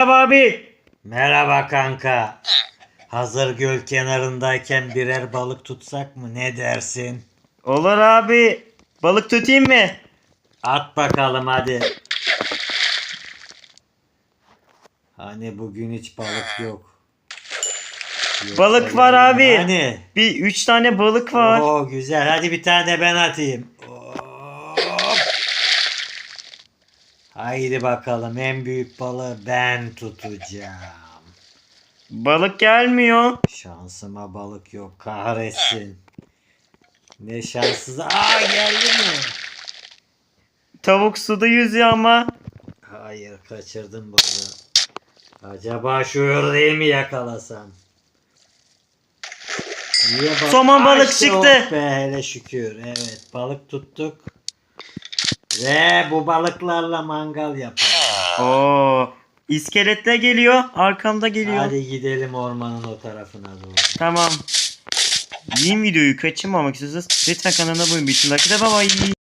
Merhaba abi. Merhaba kanka. Hazır göl kenarındayken birer balık tutsak mı? Ne dersin? Olur abi. Balık tutayım mı? At bakalım hadi. Hani bugün hiç balık yok. Yoksa Balık var abi. Hani? Bir üç tane balık var. Oo güzel. Hadi bir tane ben atayım. Hop. Haydi bakalım en büyük balığı ben tutacağım. Balık gelmiyor. Şansıma balık yok kahretsin. Ne şanssız. Aa geldi mi? Tavuk suda yüzüyor ama. Hayır kaçırdım balığı. Acaba şu ördeği mi yakalasam? Niye bal- Somon balık Açtı, çıktı. oh be hele şükür. Evet balık tuttuk. Ve bu balıklarla mangal yapalım. Oo. İskeletle geliyor. Arkamda geliyor. Hadi gidelim ormanın o tarafına doğru. Tamam. Yeni videoyu kaçırmamak istiyorsanız lütfen kanalına abone olun. Bir dakika bye bye.